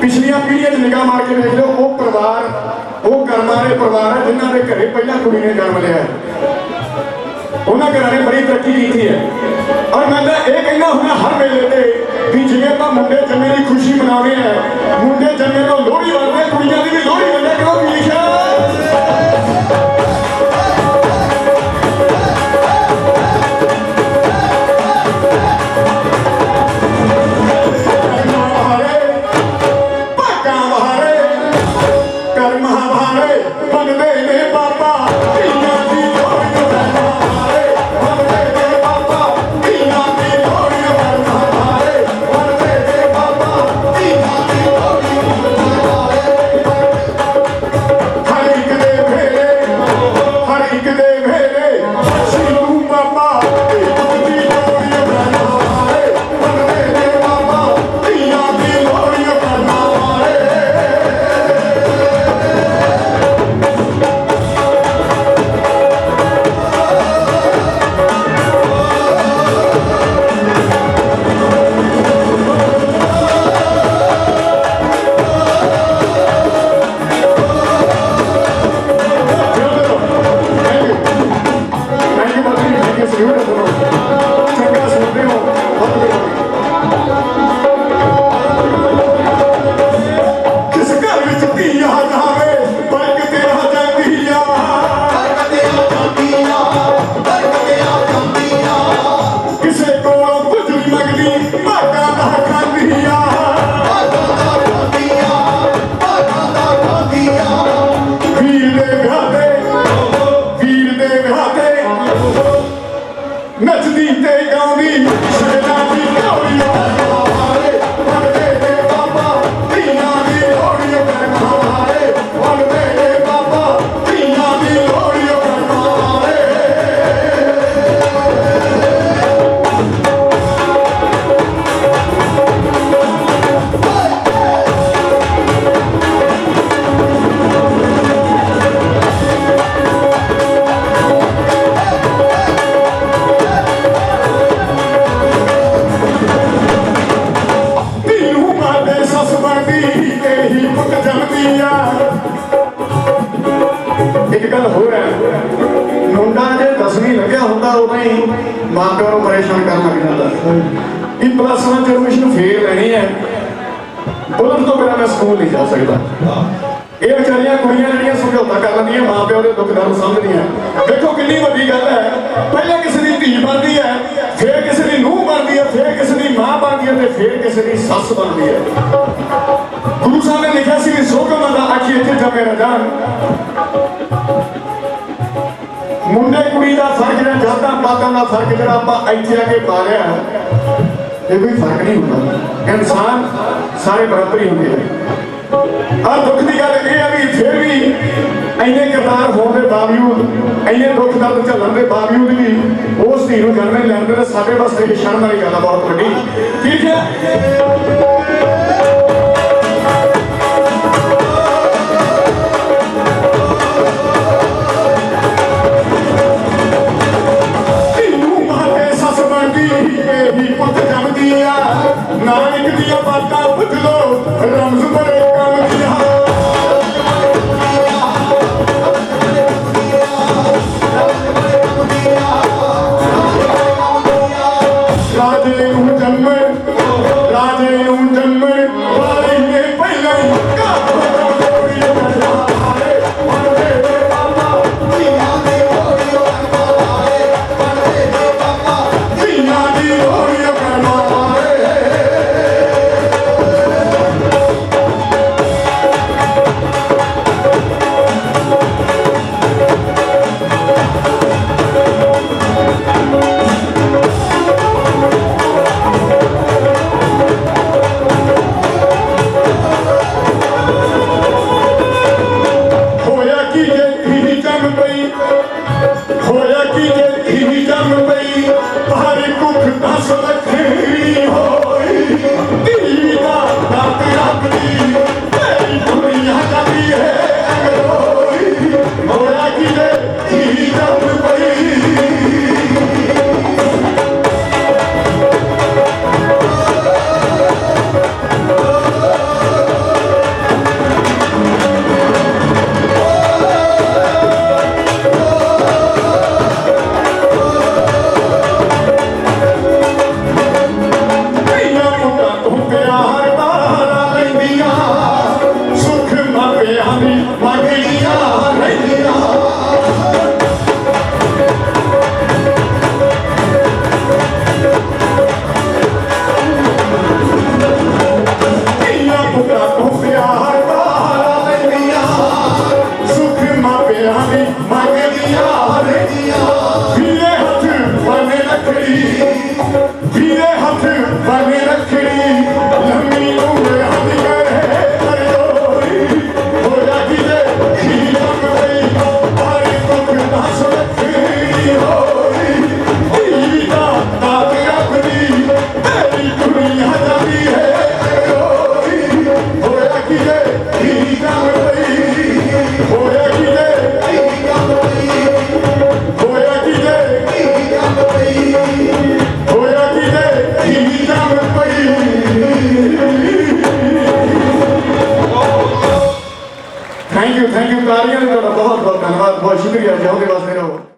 ਪਿਛਲੀਆਂ ਪੀੜ੍ਹੀਆਂ 'ਚ ਨਿਗਾਹ ਮਾਰ ਕੇ ਦੇਖ ਲਓ, ਉਹ ਪਰਿਵਾਰ, ਉਹ ਕਰਮ ਵਾਲੇ ਪਰਿਵਾਰ ਹੈ ਜਿਨ੍ਹਾਂ ਦੇ ਘਰੇ ਪਹਿਲਾਂ ਕੁੜੀ ਨੇ ਜਨਮ ਲਿਆ ਹੈ। ਉਹਨਾਂ ਘਰਾਂ ਨੇ ਬੜੀ ਤਰੱਕੀ ਕੀਤੀ ਹੈ ਔਰ ਮੈਂ ਤਾਂ ਇਹ ਕਹਿੰਦਾ ਹੁੰਦਾ ਹਰ ਵੇਲੇ ਤੇ ਵੀ ਜਿਵੇਂ ਆਪਾਂ ਮੁੰਡੇ ਜੰਮੇ ਦੀ ਖੁਸ਼ੀ ਮਨਾਉਂਦੇ ਆ ਮੁੰਡੇ ਜੰਮੇ ਤੋਂ ਲੋਹੜੀ ਮੁੰਡਾ ਜੇ ਦਸਵੀਂ ਲੱਗਿਆ ਹੁੰਦਾ ਉਦੋਂ ਹੀ ਮਾਪਿਆਂ ਨੂੰ ਪਰੇਸ਼ਾਨ ਕਰਨ ਲੱਗ ਜਾਂਦਾ ਕਿ ਪਲੱਸ 1 ਚ ਐਡਮਿਸ਼ਨ ਫੇਰ ਲੈਣੀ ਹੈ। ਬੁਲੰਦ ਤੋਂ ਬਿਨਾਂ ਮੈਂ ਸਕੂਲ ਨਹੀਂ ਜਾ ਸਕਦਾ। ਇਹ ਵਿਚਾਰੀਆਂ ਕੁੜੀਆਂ ਜਿਹੜੀਆਂ ਸਮਝੌਤਾ ਕਰ ਲੈਂਦੀਆਂ, ਮਾਪਿਆਂ ਦੇ ਦੁੱਖ ਦਰਦ ਸਮਝਦੀਆਂ। ਦੇਖੋ ਕਿੰਨੀ ਵੱਡੀ ਗੱਲ ਹੈ। ਪਹਿਲਾਂ ਕਿਸੇ ਦੀ ਧੀ ਬਣਦੀ ਹੈ, ਫਿਰ ਕਿਸੇ ਦੀ ਨੂੰਹ ਬਣਦੀ ਹੈ, ਫਿਰ ਕਿਸੇ ਦੀ ਮਾਂ ਬਣਦੀ ਹੈ ਤੇ ਫਿਰ ਕਿਸੇ ਦੀ ਸੱਸ ਬਣਦੀ ਹੈ। ਗੁਰੂ ਸਾਹਿਬ ਨੇ ਲਿਖਿਆ ਸੀ ਵੀ ਸੋਗਮ ਦਾ ਆਖੀ ਇੱਥੇ ਜਮੇ ਰਜਾਨ ਜਾਤਾਂ ਦਾ ਫ਼ਰਕ ਜਿਹੜਾ ਆਪਾਂ ਇੱਥੇ ਆ ਕੇ ਪਾ ਇਹ ਕੋਈ ਫ਼ਰਕ ਨਹੀਂ ਹੁੰਦਾ। ਇਨਸਾਨ ਸਾਰੇ ਬਰਾਬਰ ਹੀ ਹੁੰਦੇ ਆ ਆ ਦੁੱਖ ਦੀ ਗੱਲ ਇਹ ਆ ਵੀ ਫਿਰ ਵੀ ਇੰਨੇ ਕਿਰਦਾਰ ਹੋਣ ਦੇ ਬਾਵਜੂਦ, ਇੰਨੇ ਦੁੱਖ ਦਰਦ ਝੱਲਣ ਦੇ ਬਾਵਜੂਦ ਵੀ ਉਸ ਧੀ ਨੂੰ ਜਨਮ ਲੈਂਦੇ ਨੇ ਸਾਡੇ ਵਾਸਤੇ ਇਹ ਸ਼ਰਮ ਵਾਲੀ ਗੱਲ ਆ, ਬਹੁਤ ਵੱਡੀ। ਠੀਕ ਹੈ? Campanha. Maria. ਸਾਰਿਆਂ ਨੂੰ ਤੁਹਾਡਾ ਬਹੁਤ ਬਹੁਤ ਧੰਨਵਾਦ। ਬਹੁਤ ਸ਼ੁਕਰੀਆ ਜਾਓਗੇ ਬਸ ਮੇਰਾ